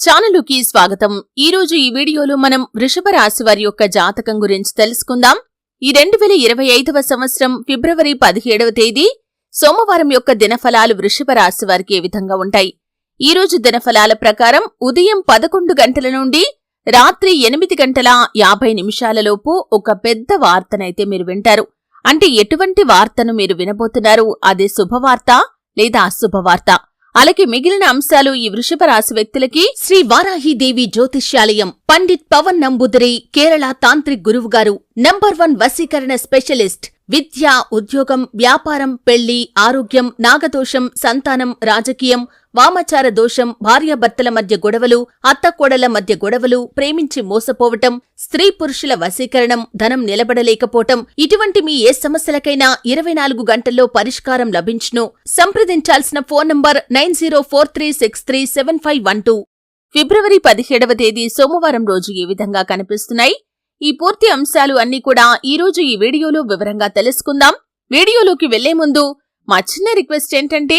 ఛానలుకి స్వాగతం. ఈ రోజు ఈ వీడియోలో మనం వృషభ రాశి వారి యొక్క జాతకం గురించి తెలుసుకుందాం. ఈ రెండు వేల ఇరవై ఐదవ సంవత్సరం ఫిబ్రవరి పదిహేడవ తేదీ సోమవారం యొక్క దినఫలాలు వృషభ రాశి వారికి ఏ విధంగా ఉంటాయి? ఈ రోజు దినఫలాల ప్రకారం ఉదయం పదకొండు గంటల నుండి రాత్రి ఎనిమిది గంటల యాభై నిమిషాలలోపు ఒక పెద్ద వార్తనైతే మీరు వింటారు. అంటే ఎటువంటి వార్తను మీరు వినబోతున్నారు? అది శుభవార్త లేదా అశుభవార్త? అలాగే మిగిలిన అంశాలు ఈ వృషభ రాశి వ్యక్తులకి శ్రీ వారాహిదేవి జ్యోతిష్యాలయం పండిత్ పవన్ నంబుదరి కేరళ తాంత్రిక్ గురువు గారు. నంబర్ వన్ వశీకరణ స్పెషలిస్ట్. విద్య ఉద్యోగం వ్యాపారం పెళ్ళి ఆరోగ్యం నాగదోషం సంతానం రాజకీయం వామచార దోషం భార్యాభర్తల మధ్య గొడవలు అత్తకోడల మధ్య గొడవలు ప్రేమించి మోసపోవటం స్త్రీ పురుషుల వశీకరణం ధనం నిలబడలేకపోవటం ఇటువంటి మీ ఏ సమస్యలకైనా ఇరవై నాలుగు గంటల్లో పరిష్కారం లభించును. సంప్రదించాల్సిన phone number nine zero four three six three seven five one two. ఫిబ్రవరి పదిహేడవ తేదీ సోమవారం రోజు ఏ విధంగా కనిపిస్తున్నాయి? ఈ పూర్తి అంశాలు అన్నీ కూడా ఈ రోజు ఈ వీడియోలో వివరంగా తెలుసుకుందాం. వీడియోలోకి వెళ్ళే ముందు మా చిన్న రిక్వెస్ట్ ఏంటంటే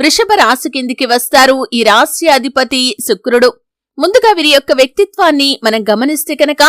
వృషభ రాశి కిందికి వస్తారు. ఈ రాశి అధిపతి శుక్రుడు. ముందుగా వీరి యొక్క వ్యక్తిత్వాన్ని మనం గమనిస్తే కనుక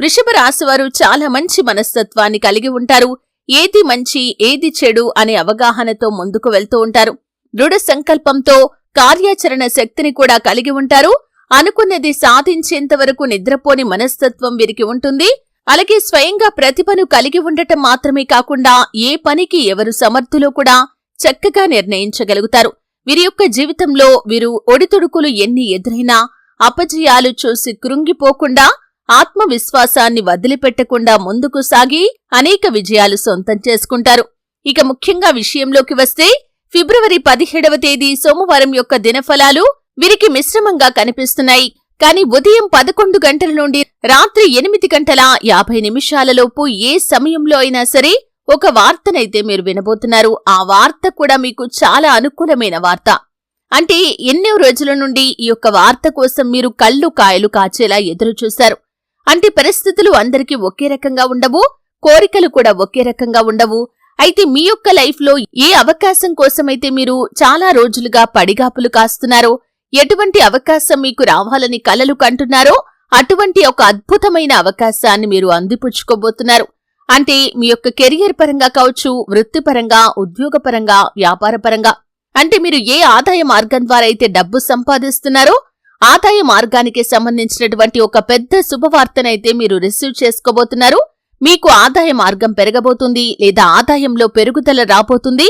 వృషభ రాశి వారు చాలా మంచి మనస్తత్వాన్ని కలిగి ఉంటారు. ఏది మంచి ఏది చెడు అనే అవగాహనతో ముందుకు వెళ్తూ ఉంటారు. దృఢ సంకల్పంతో కార్యాచరణ శక్తిని కూడా కలిగి ఉంటారు. అనుకున్నది సాధించేంత వరకు నిద్రపోని మనస్తత్వం వీరికి ఉంటుంది. అలాగే స్వయంగా ప్రతిభను కలిగి ఉండటం మాత్రమే కాకుండా ఏ పనికి ఎవరు సమర్థులో కూడా చక్కగా నిర్ణయించగలుగుతారు. వీరి యొక్క జీవితంలో వీరు ఒడితుడుకులు ఎన్ని ఎదురైనా అపజయాలు చూసి కృంగిపోకుండా ఆత్మవిశ్వాసాన్ని వదిలిపెట్టకుండా ముందుకు సాగి అనేక విజయాలు సొంతం చేసుకుంటారు. ఇక ముఖ్యంగా విషయంలోకి వస్తే ఫిబ్రవరి పదిహేడవ తేదీ సోమవారం యొక్క దినఫలాలు వీరికి మిశ్రమంగా కనిపిస్తున్నాయి. కానీ ఉదయం పదకొండు గంటల నుండి రాత్రి ఎనిమిది గంటల యాభై నిమిషాలలోపు ఏ సమయంలో అయినా సరే ఒక వార్తనైతే మీరు వినబోతున్నారు. ఆ వార్త కూడా మీకు చాలా అనుకూలమైన వార్త. అంటే ఎన్నో రోజుల నుండి ఈ యొక్క వార్త కోసం మీరు కళ్ళు కాయలు కాచేలా ఎదురుచూశారు అంటే పరిస్థితులు అందరికీ ఒకే రకంగా ఉండవు. కోరికలు కూడా ఒకే రకంగా ఉండవు. అయితే మీ యొక్క లైఫ్లో ఏ అవకాశం కోసమైతే మీరు చాలా రోజులుగా పడిగాపులు కాస్తున్నారో ఎటువంటి అవకాశం మీకు రావాలని కలలు కంటున్నారో అటువంటి ఒక అద్భుతమైన అవకాశాన్ని మీరు అందిపుచ్చుకోబోతున్నారు. అంటే మీ యొక్క కెరియర్ పరంగా కావచ్చు వృత్తిపరంగా ఉద్యోగపరంగా వ్యాపారపరంగా. అంటే మీరు ఏ ఆదాయ మార్గం ద్వారా అయితే డబ్బు సంపాదిస్తున్నారో ఆదాయ మార్గానికి సంబంధించినటువంటి ఒక పెద్ద శుభవార్తనైతే మీరు రిసీవ్ చేసుకోబోతున్నారు. మీకు ఆదాయ మార్గం పెరగబోతుంది లేదా ఆదాయంలో పెరుగుదల రాబోతుంది.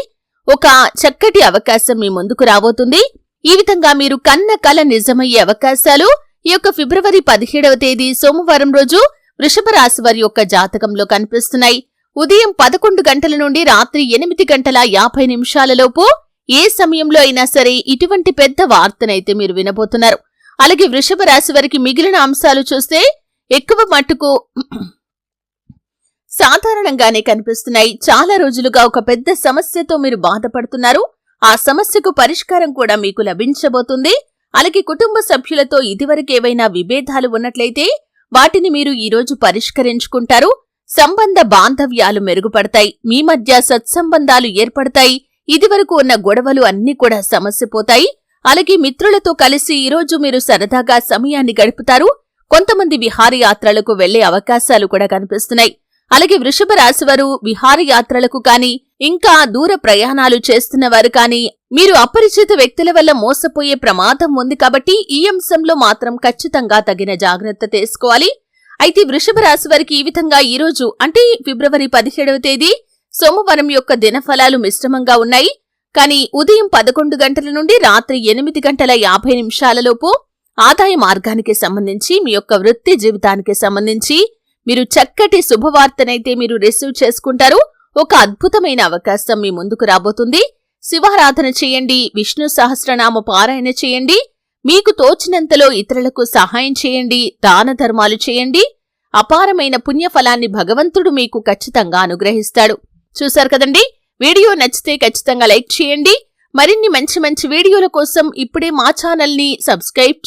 ఒక చక్కటి అవకాశం మీ ముందుకు రాబోతుంది. ఈ విధంగా మీరు కన్న కల నిజమయ్యే అవకాశాలు ఈ యొక్క ఫిబ్రవరి పదిహేడవ తేదీ సోమవారం రోజు వృషభ రాశి వారి యొక్క జాతకంలో కనిపిస్తున్నాయి. ఉదయం పదకొండు గంటల నుండి రాత్రి ఎనిమిది గంటల యాభై నిమిషాలలోపు ఏ సమయంలో అయినా సరే ఇటువంటి పెద్ద వార్తనైతే మీరు వినబోతున్నారు. అలాగే వృషభ రాశి వారికి మిగిలిన అంశాలు చూస్తే ఎక్కువ మట్టుకు సాధారణంగానే కనిపిస్తున్నాయి. చాలా రోజులుగా ఒక పెద్ద సమస్యతో మీరు బాధపడుతున్నారు. ఆ సమస్యకు పరిష్కారం కూడా మీకు లభించబోతుంది. అలాగే కుటుంబ సభ్యులతో ఇదివరకేవైనా విభేదాలు ఉన్నట్లయితే వాటిని మీరు ఈరోజు పరిష్కరించుకుంటారు. సంబంధ బాంధవ్యాలు మెరుగుపడతాయి. మీ మధ్య సత్సంబంధాలు ఏర్పడతాయి. ఇదివరకు ఉన్న గొడవలు అన్నీ కూడా సమస్యపోతాయి అలాగే మిత్రులతో కలిసి ఈరోజు మీరు సరదాగా సమయాన్ని గడుపుతారు. కొంతమంది విహారయాత్రలకు వెళ్ళే అవకాశాలు కూడా కనిపిస్తున్నాయి. అలాగే వృషభ రాశివారు విహారయాత్రలకు కాని ఇంకా దూర ప్రయాణాలు చేస్తున్నవారు కాని మీరు అపరిచిత వ్యక్తుల వల్ల మోసపోయే ప్రమాదం ఉంది కాబట్టి ఈ అంశంలో మాత్రం ఖచ్చితంగా తగిన జాగ్రత్త తీసుకోవాలి. అయితే వృషభ రాశి వారికి ఈ విధంగా ఈ రోజు అంటే ఫిబ్రవరి పదిహేడవ తేదీ సోమవారం యొక్క దినఫలాలు మిశ్రమంగా ఉన్నాయి. కానీ ఉదయం పదకొండు గంటల నుండి రాత్రి ఎనిమిది గంటల యాభై నిమిషాలలోపు ఆదాయ మార్గానికి సంబంధించి మీ యొక్క వృత్తి జీవితానికి సంబంధించి మీరు చక్కటి శుభవార్తనైతే మీరు రిసీవ్ చేసుకుంటారు. ఒక అద్భుతమైన అవకాశం మీ ముందుకు రాబోతుంది. శివారాధన చేయండి విష్ణు సహస్రనామ పారాయణ చేయండి మీకు తోచినంతలో ఇతరులకు సహాయం చేయండి దాన ధర్మాలు చేయండి. అపారమైన పుణ్యఫలాన్ని భగవంతుడు మీకు ఖచ్చితంగా అనుగ్రహిస్తాడు. చూశారు కదండి? వీడియో నచ్చితే ఖచ్చితంగా లైక్ చేయండి. మరిన్ని మంచి మంచి వీడియోల కోసం ఇప్పుడే మా ఛానల్ని సబ్స్క్రైబ్